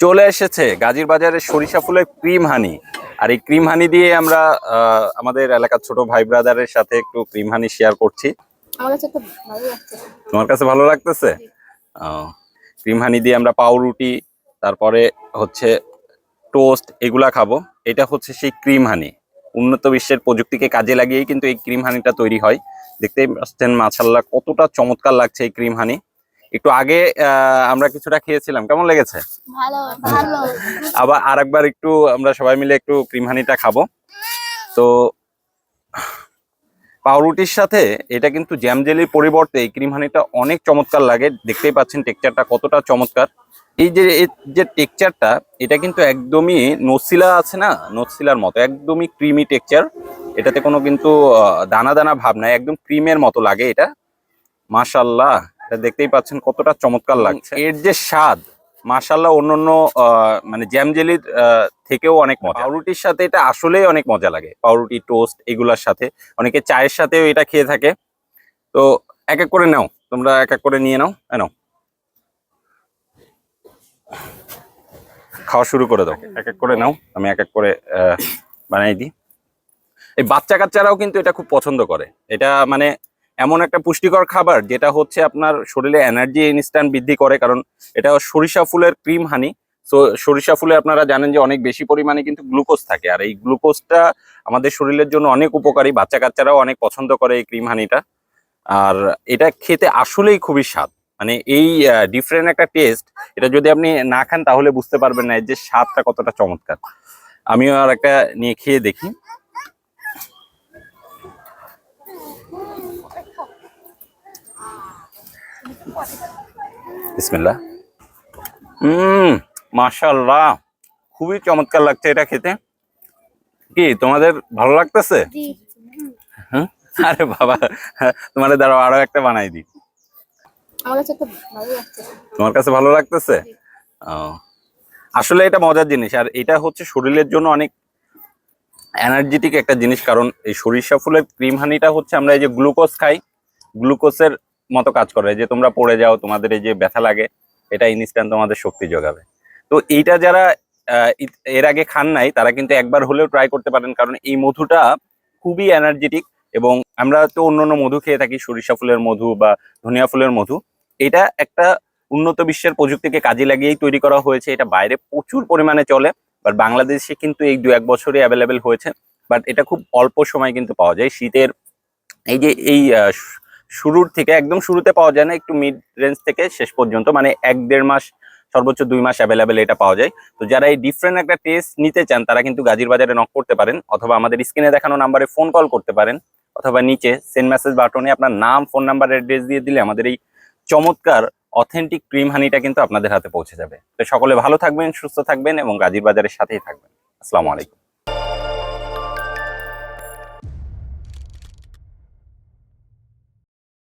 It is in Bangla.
চলে এসেছে গাজীর বাজারের সরিষা ফুলের ক্রিম হানি। আর এই ক্রিম হানি দিয়ে আমরা আমাদের এলাকার ছোট ভাই ব্রাদারের সাথে একটু ক্রিম হানি শেয়ার করছি। তোমার কাছে ভালো লাগতেছে? ক্রিম হানি দিয়ে আমরা পাউরুটি তারপরে হচ্ছে টোস্ট এগুলা খাব। এটা হচ্ছে সেই ক্রিম হানি। উন্নত বিশ্বের প্রযুক্তিকে কাজে লাগিয়েই কিন্তু এই ক্রিম হানিটা তৈরি হয়। দেখতেই পাচ্ছেন মাশাল্লাহ কতটা চমৎকার লাগছে এই ক্রিম হানি। একটু আগে আহ, আমরা কিছুটা খেয়েছিলাম। কেমন লেগেছে? আবার আরেকবার একটু আমরা সবাই মিলে একটু ক্রিম হানিটা খাব। তো পাউরুটির সাথে এটা কিন্তু জ্যাম জেলির পরিবর্তে এই ক্রিম হানিটা অনেক চমৎকার লাগে। দেখতেই পাচ্ছেন টেক্সচারটা কতটা চমৎকার। এই যে যে টেক্সচারটা এটা কিন্তু একদমই নসিলা আছে না? নসিলার মতো একদমই ক্রিমি টেক্সচার এটাতে কোনো কিন্তু দানা দানা ভাব নাই একদম ক্রিমের মতো লাগে এটা। মাশাল্লাহ দেখতেই পাচ্ছেন কতটা চমৎকার লাগছে। এর যে স্বাদ মাশাল্লাহ অন্যান্য আহ, মানে জ্যাম জেলির থেকেও অনেক মজা। পাউরুটির সাথে এটা আসলেই অনেক মজা লাগে। পাউরুটি টোস্ট এগুলার সাথে। অনেকে চায়ের সাথেও এটা খেয়ে থাকে। তো এক এক করে নাও। তোমরা এক এক করে নিয়ে নাও। এ নাও। খাওয়া শুরু করে দাও। এক এক করে নাও। আমি এক এক করে আহ, বানাই দিই। এই বাচ্চা কাচ্চারাও কিন্তু এটা খুব পছন্দ করে। এটা মানে এমন একটা পুষ্টিকর খাবার যেটা হচ্ছে আপনার শরীরে এনার্জি ইনস্ট্যান্ট বৃদ্ধি করে, কারণ এটা সরিষা ফুলের ক্রিম হানি তো সরিষা ফুলে আপনারা জানেন যে অনেক বেশি পরিমাণে কিন্তু গ্লুকোজ থাকে। আর এই গ্লুকোজটা আমাদের শরীরের জন্য অনেক উপকারী বাচ্চা কাচ্চারাও অনেক পছন্দ করে এই ক্রিম হানিটা আর এটা খেতে আসলেই খুবই স্বাদ। মানে এই ডিফারেন্ট একটা টেস্ট এটা যদি আপনি না খান তাহলে বুঝতে পারবেন না এর যে স্বাদটা কতটা চমৎকার। আমিও আর একটা নিয়ে খেয়ে দেখি। বিসমিল্লাহ। হুম মাশাল্লাহ খুবই চমৎকার লাগছে এটা খেতে। কি তোমাদের ভালো লাগতেছে? আরে বাবা তোমাদের দাঁড়াও আরও একটা বানাই দিই। তোমার কাছে ভালো লাগতেছে? ও আসলে এটা মজার জিনিস আর এটা হচ্ছে শরীরের জন্য অনেক এনার্জেটিক একটা জিনিস কারণ এই সরিষা ফুলের ক্রিম হানিটা হচ্ছে আমরা এই যে গ্লুকোজ খাই গ্লুকোজের মতো কাজ করে, যে তোমরা পড়ে যাও, তোমাদের এই যে ব্যথা লাগে, এটা ইনস্ট্যান্ট তোমাদের শক্তি যোগাবে। তো এইটা যারা এর আগে খান নাই, তারা কিন্তু একবার হলেও ট্রাই করতে পারেন, কারণ এই মধুটা খুবই এনার্জেটিক এবং আমরা তো অন্য অন্য মধু খেয়ে থাকি, সরিষা ফুলের মধু বা ধনিয়া ফুলের মধু। এটা একটা উন্নত বিশ্বের প্রযুক্তিকে কাজে লাগিয়েই তৈরি করা হয়েছে, এটা বাইরে প্রচুর পরিমাণে চলে বাট বাংলাদেশে কিন্তু এই দু এক বছরে অ্যাভেলেবেল হয়েছে বাট এটা খুব অল্প সময় কিন্তু পাওয়া যায়। শীতের এই যে, এই শুরুর থেকে, একদম শুরুতে পাওয়া যায় না, একটু মিড রেঞ্জ থেকে শেষ পর্যন্ত মানে এক দেড় মাস, সর্বোচ্চ দুই মাস অ্যাভেলেবেল এটা পাওয়া যায়। তো যারা এই ডিফারেন্ট একটা টেস্ট নিতে চান, তারা কিন্তু গাজীর বাজারে নক করতে পারেন, অথবা আমাদের স্ক্রিনে দেখানো নাম্বারে ফোন কল করতে পারেন, অথবা নিচে সেন্ড মেসেজ বাটনে আপনার নাম ফোন নাম্বার অ্যাড্রেস দিয়ে দিলে আমাদের এই চমৎকার অথেন্টিক ক্রিম হানিটা কিন্তু আপনাদের হাতে পৌঁছে যাবে। তো সকলে ভালো থাকবেন, সুস্থ থাকবেন এবং গাজীর বাজারের সাথেই থাকবেন। আসসালামু আলাইকুম।